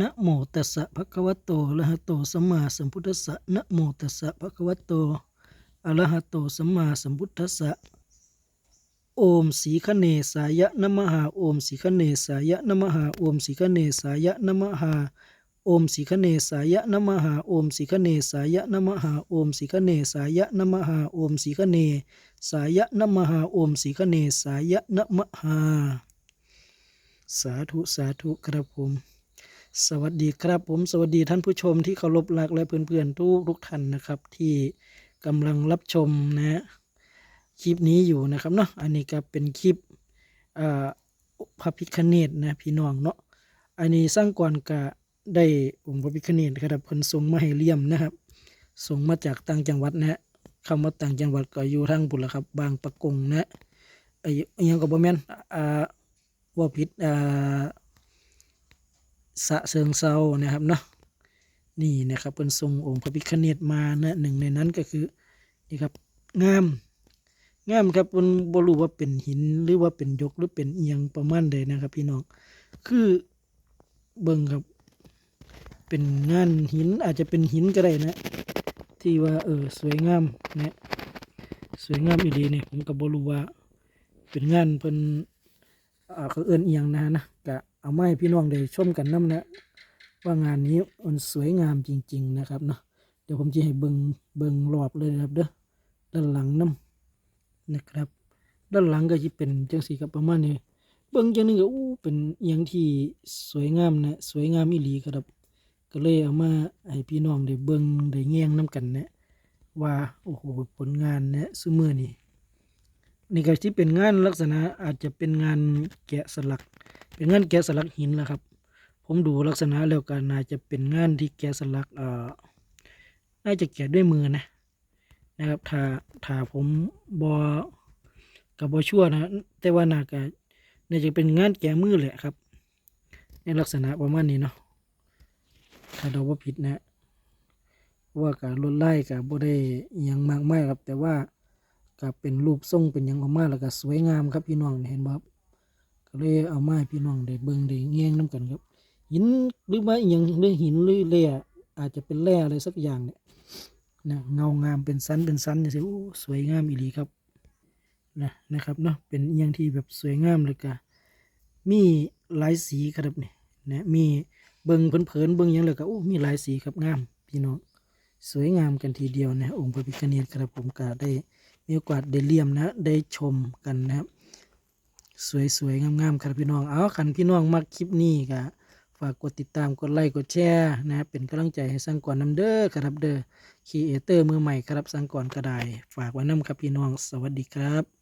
นะโมตัสสะภะคะวะโตอะระหะโตสัมมาสัมพุทธัสสะนะโมตัสสะภะคะวะโตอะระหะโตสัมมาสัมพุทธัสสะโอมสีคเนสายะนะมหาโอมสีคเนสายะนะมหาโอมสีคเนสายะนะมหาโอมสีคเนสายะนะมหาโอมสีคเนสายะนะมหาโอมสีคเนสายะนะมหาโอมสีคเนสายะนมหาโอมสีคเนสายะนะมหาสาธุสาธุครับผม สวัสดีครับผมสวัสดีท่านผู้ชมที่เคารพรักและเพื่อนๆทุกทุกท่านนะครับ ที่กำลังรับชมนะคลิปนี้อยู่นะครับเนาะอันนี้ก็เป็นคลิปพระพิคเนตนะพี่น้องเนาะอันนี้สร้างก่อนก็ได้องค์พระพิคเนตครับเพิ่นส่งมาให้เลี่ยมนะครับส่งมาจากต่างจังหวัดนะคำว่าต่างจังหวัดก็อยู่ทางบุรีครับ บางปะกงนะไอ้ยังก็บ่แม่นอ่าว่าผิดอ่า สะเชิงเซานะครับเนาะนี่นะครับเป็นทรงองค์พระพิฆเนศมานะหนึ่งในนั้นก็คือนี่ครับงามงามครับมันบรู้ว่าเป็นหินหรือว่าเป็นยกหรือเป็นเอียงประมาณใดนะครับ พี่น้องคือเบิ่งครับ เป็นงานหินอาจจะเป็นหินก็ได้นะ ที่ว่าเออสวยงามนะสวยงามอีดีเนี่ยผมก็บ่รู้ว่าเป็นงานเพิ่นอ่าเขาเอื้นเอียงนะนะกะ เอาไมาให้พี่น้องได้ชมกันน้ำนะว่างานนี้มันสวยงามจริง ๆ นะครับเนาะเดี๋ยวผมจะให้เบิงเบิงรอบเลยนะครับเด้อด้านหลังน้ำนะครับ ด้านหลังก็จะเป็นจังสีกับประมาณนี้เบิงจังนึงก็อู้เป็นเอียงที่สวยงามนะสวยงามอีหลีครับ ก็เลยเอามาให้พี่น้องได้เบิงได้แง่งน้ำกันนะว่าโอ้โหผลงานนะซุมือนี่นี่ก็ที่เป็นงานลักษณะอาจจะเป็นงานแกะสลัก เป็นงานแกะสลักหินแหละครับ ผมดูลักษณะแล้วก็น่าจะเป็นงานที่แกะสลักเอ่อน่าจะแกะด้วยมือนะนะครับถ้าถ้าผมบอกับบอชั่วนะแต่ว่าน่าจะน่าจะเป็นงานแกะมือแหละครับ ในลักษณะประมาณนี้เนาะถ้าเราว่าผิดนะว่าการลดไล่กับบ่ได้ยังมากมายครับ แต่ว่าก็เป็นรูปทรงเป็นยังออกมาแล้วก็สวยงามครับพี่น้องเห็นบ่ครับ ก็เลยเอามาให้พี่น้องได้เบิ่งได้แง่งน้กันครับ หินหรือว่าอหยังหรือหินหรือแร่อาจจะเป็นแร่อะไรสักอย่างเนี่ยนะเงางามเป็นสันเป็นสันเนี่ยสิโอ้สวยงามอีหลีครับนะนะครับเนาะเป็นอหยังที่แบบสวยงามเลยก็มีหลายสีครับเนี่ยนะมีเบิ่งเผินๆเบิ่งหยังเลยก็โอ้มีหลายสีครับงามพี่น้องสวยงามกันทีเดียวนะองค์พระพิฆเนศครับผมก็ได้มีโอกาสได้เลี่ยมนะได้ชมกันนะครับ สวยๆ งามๆ ครับพี่น้อง เอาคันพี่น้องมักคลิปนี้ก็ฝากกดติดตาม กดไลค์ กดแชร์นะ เป็นกำลังใจให้สังกรน้ำเด้อครับเด้อครีเอเตอร์มือใหม่ครับสังกรก็ไดฝากไว้น้ำครับพี่น้อง สวัสดีครับ